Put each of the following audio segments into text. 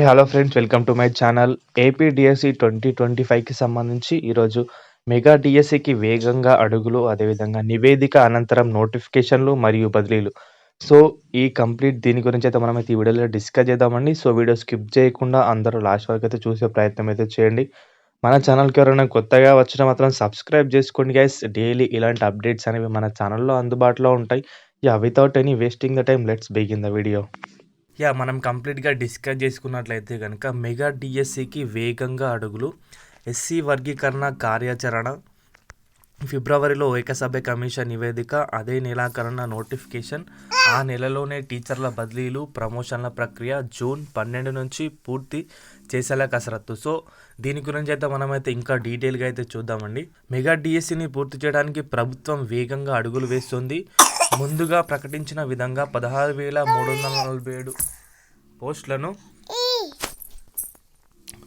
Hey hello friends welcome to my channel AP DSC twenty twenty ఫైవ్కి సంబంధించి ఈరోజు mega డిఎస్సికి వేగంగా అడుగులు అదేవిధంగా నివేదిక అనంతరం నోటిఫికేషన్లు మరియు బదిలీలు. సో ఈ కంప్లీట్ దీని గురించి అయితే మనం అయితే ఈ వీడియోలో డిస్కస్ చేద్దామండి. సో వీడియో స్కిప్ చేయకుండా అందరూ లాస్ట్ వరకు అయితే చూసే ప్రయత్నం అయితే చేయండి. మన ఛానల్కి ఎవరైనా కొత్తగా వచ్చినా మాత్రం సబ్స్క్రైబ్ చేసుకోండి గైస్ డైలీ ఇలాంటి అప్డేట్స్ అనేవి మన ఛానల్లో అందుబాటులో ఉంటాయి. Yeah without any wasting the time let's begin the video yeah మనం కంప్లీట్గా డిస్కస్ చేసుకున్నట్లయితే కనుక మెగా డిఎస్సికి వేగంగా అడుగులు ఎస్సీ వర్గీకరణ కార్యాచరణ ఫిబ్రవరిలో ఏకసభ్య కమిషన్ నివేదిక అదే నెలాఖరున నోటిఫికేషన్ ఆ నెలలోనే టీచర్ల బదిలీలు ప్రమోషన్ల ప్రక్రియ జూన్ పన్నెండు నుంచి పూర్తి చేసేలా కసరత్తు. సో దీని గురించి అయితే మనమైతే ఇంకా డీటెయిల్గా అయితే చూద్దామండి. మెగా డిఎస్సిని పూర్తి చేయడానికి ప్రభుత్వం వేగంగా అడుగులు వేస్తుంది. ముందుగా ప్రకటించిన విధంగా పదహారు వేల మూడు వందల నలభై ఏడు పోస్టులను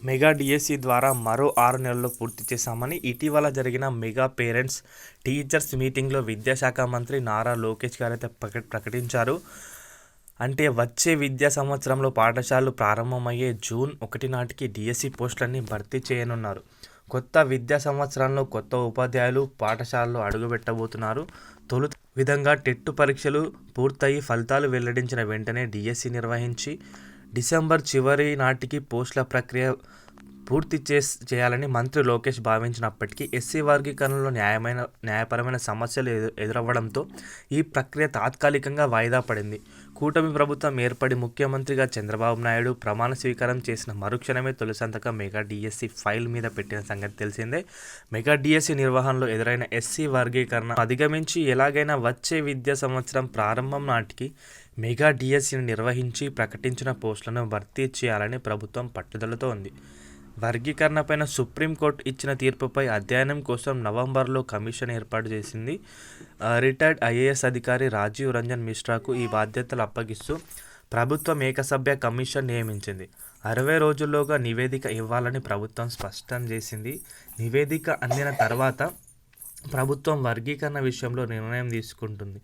మెగా డిఎస్సి ద్వారా మరో ఆరు నెలల్లో పూర్తి చేశామని ఇటీవల జరిగిన మెగా పేరెంట్స్ టీచర్స్ మీటింగ్లో విద్యాశాఖ మంత్రి నారా లోకేష్ గారు అయితే ప్రక- ప్రకటించారు. అంటే వచ్చే విద్యా సంవత్సరంలో పాఠశాలలు ప్రారంభమయ్యే జూన్ ఒకటి నాటికి డిఎస్సి పోస్టులన్నీ భర్తీ చేయనున్నారు. కొత్త విద్యా సంవత్సరంలో కొత్త ఉపాధ్యాయులు పాఠశాలలో అడుగుపెట్టబోతున్నారు. తొలుత విధంగా టెట్టు పరీక్షలు పూర్తయి ఫలితాలు వెల్లడించిన వెంటనే డిఎస్సి నిర్వహించి డిసెంబర్ చివరి నాటికి పోస్టుల ప్రక్రియ పూర్తి చేస్ చేయాలని మంత్రి లోకేష్ భావించినప్పటికీ ఎస్సీ వర్గీకరణలో న్యాయమైన న్యాయపరమైన సమస్యలు ఎదు ఎదురవ్వడంతో ఈ ప్రక్రియ తాత్కాలికంగా వాయిదా పడింది. కూటమి ప్రభుత్వం ఏర్పడి ముఖ్యమంత్రిగా చంద్రబాబు నాయుడు ప్రమాణ స్వీకారం చేసిన మరుక్షణమే తొలి సంతకం మెగా డిఎస్సి ఫైల్ మీద పెట్టిన సంగతి తెలిసిందే. మెగా డిఎస్సి నిర్వహణలో ఎదురైన ఎస్సీ వర్గీకరణ అధిగమించి ఎలాగైనా వచ్చే విద్యా సంవత్సరం ప్రారంభం నాటికి మెగా డిఎస్సిని నిర్వహించి ప్రకటించిన పోస్టులను భర్తీ చేయాలని ప్రభుత్వం పట్టుదలతో ఉంది. వర్గీకరణపైన సుప్రీంకోర్టు ఇచ్చిన తీర్పుపై అధ్యయనం కోసం నవంబర్లో కమిషన్ ఏర్పాటు చేసింది. రిటైర్డ్ ఐఏఎస్ అధికారి రాజీవ్ రంజన్ మిశ్రాకు ఈ బాధ్యతలు అప్పగిస్తూ ప్రభుత్వం ఏకసభ్య కమిషన్ నియమించింది. అరవై రోజుల్లోగా నివేదిక ఇవ్వాలని ప్రభుత్వం స్పష్టం చేసింది. నివేదిక అందిన తర్వాత ప్రభుత్వం వర్గీకరణ విషయంలో నిర్ణయం తీసుకుంటుంది.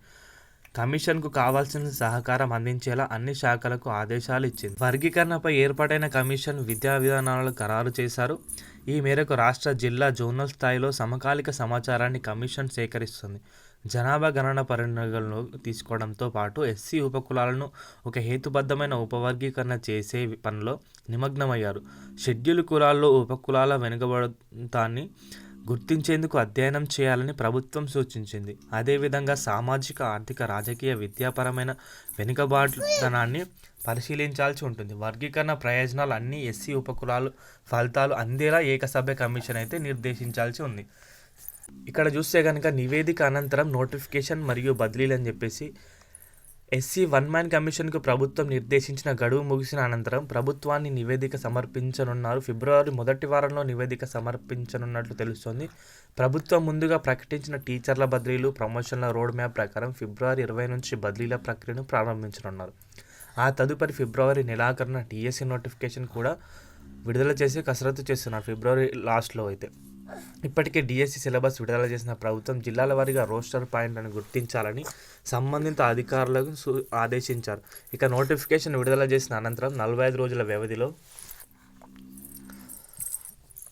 కమిషన్కు కావాల్సిన సహకారం అందించేలా అన్ని శాఖలకు ఆదేశాలు ఇచ్చింది. వర్గీకరణపై ఏర్పాటైన కమిషన్ విద్యా విధానాలను ఖరారు చేశారు. ఈ మేరకు రాష్ట్ర జిల్లా జోనల్ స్థాయిలో సమకాలిక సమాచారాన్ని కమిషన్ సేకరిస్తుంది. జనాభా గణన పరిగణనలో తీసుకోవడంతో పాటు ఎస్సీ ఉపకులాలను ఒక హేతుబద్ధమైన ఉపవర్గీకరణ చేసే పనిలో నిమగ్నమయ్యారు. షెడ్యూల్ కులాల్లో ఉపకులాల వెనుకబడతాన్ని గుర్తించేందుకు అధ్యయనం చేయాలని ప్రభుత్వం సూచించింది. అదేవిధంగా సామాజిక ఆర్థిక రాజకీయ విద్యాపరమైన వెనుకబాటుతనాన్ని పరిశీలించాల్సి ఉంటుంది. వర్గీకరణ ప్రయోజనాలు అన్ని ఎస్సీ ఉపకులాలు ఫలితాలు అందేలా ఏకసభ్య కమిషన్ అయితే నిర్దేశించాల్సి ఉంది. ఇక్కడ చూస్తే కనుక నివేదిక అనంతరం నోటిఫికేషన్ మరియు బదిలీలు అని చెప్పేసి ఎస్సీ వన్ మ్యాన్ కమిషన్కు ప్రభుత్వం నిర్దేశించిన గడువు ముగిసిన అనంతరం ప్రభుత్వాన్ని నివేదిక సమర్పించనున్నారు. ఫిబ్రవరి మొదటి వారంలో నివేదిక సమర్పించనున్నట్లు తెలుస్తోంది. ప్రభుత్వం ముందుగా ప్రకటించిన టీచర్ల బదిలీలు ప్రమోషన్ల రోడ్ మ్యాప్ ప్రకారం ఫిబ్రవరి ఇరవై నుంచి బదిలీల ప్రక్రియను ప్రారంభించనున్నారు. ఆ తదుపరి ఫిబ్రవరి నెలాఖరున టీఎస్సీ నోటిఫికేషన్ కూడా విడుదల చేసి కసరత్తు చేస్తున్నారు ఫిబ్రవరి లాస్ట్లో అయితే. ఇప్పటికే డిఎస్సి సిలబస్ విడుదల చేసిన ప్రభుత్వం జిల్లాల వారీగా రోస్టర్ పాయింట్లను గుర్తించాలని సంబంధిత అధికారులకు సు- ఆదేశించారు. ఇక నోటిఫికేషన్ విడుదల చేసిన అనంతరం నలభై ఐదు రోజుల వ్యవధిలో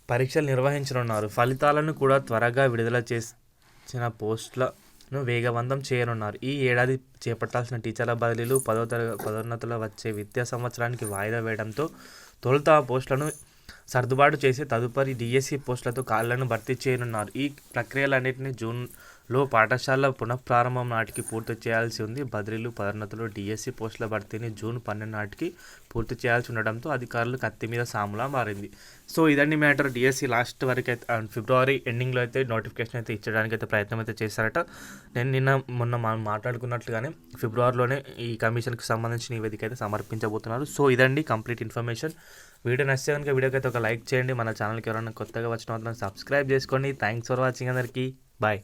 పరీక్షలు నిర్వహించనున్నారు. ఫలితాలను కూడా త్వరగా విడుదల చేసిన పోస్టులను వేగవంతం చేయనున్నారు. ఈ ఏడాది చేపట్టాల్సిన టీచర్ల బదిలీలు పదో తరగతి పదోన్నతుల వచ్చే విద్యా సంవత్సరానికి వాయిదా వేయడంతో తొలుత ఆ పోస్టులను సర్దుబాటు చేసి తదుపరి డిఎస్సి పోస్టులతో ఖాళీలను భర్తీ చేయనున్నారు. ఈ ప్రక్రియలన్నింటినీ జూన్ లో పాఠశాల పునఃప్రారంభం నాటికి పూర్తి చేయాల్సి ఉంది. బదిలీలు పదోన్నతులు డిఎస్సి పోస్టుల భర్తీని జూన్ పన్నెండు నాటికి పూర్తి చేయాల్సి ఉండడంతో అధికారులు కత్తి మీద సాములా మారింది. సో ఇదండి మ్యాటర్. డిఎస్సి లాస్ట్ వరకు అయితే ఫిబ్రవరి ఎండింగ్లో అయితే నోటిఫికేషన్ అయితే ఇచ్చడానికి అయితే ప్రయత్నం అయితే చేశారట. నేను నిన్న మొన్న మనం మాట్లాడుకున్నట్లుగానే ఫిబ్రవరిలోనే ఈ కమిషన్కి సంబంధించిన నివేదిక అయితే సమర్పించబోతున్నారు. సో ఇదండి కంప్లీట్ ఇన్ఫర్మేషన్. వీడియో నచ్చితే కనుక వీడియోకి అయితే ఒక లైక్ చేయండి. మన ఛానల్కి ఎవరైనా కొత్తగా వచ్చిన వాళ్ళని సబ్స్క్రైబ్ చేసుకోండి. థ్యాంక్స్ ఫర్ వాచింగ్ అందరికీ. బాయ్.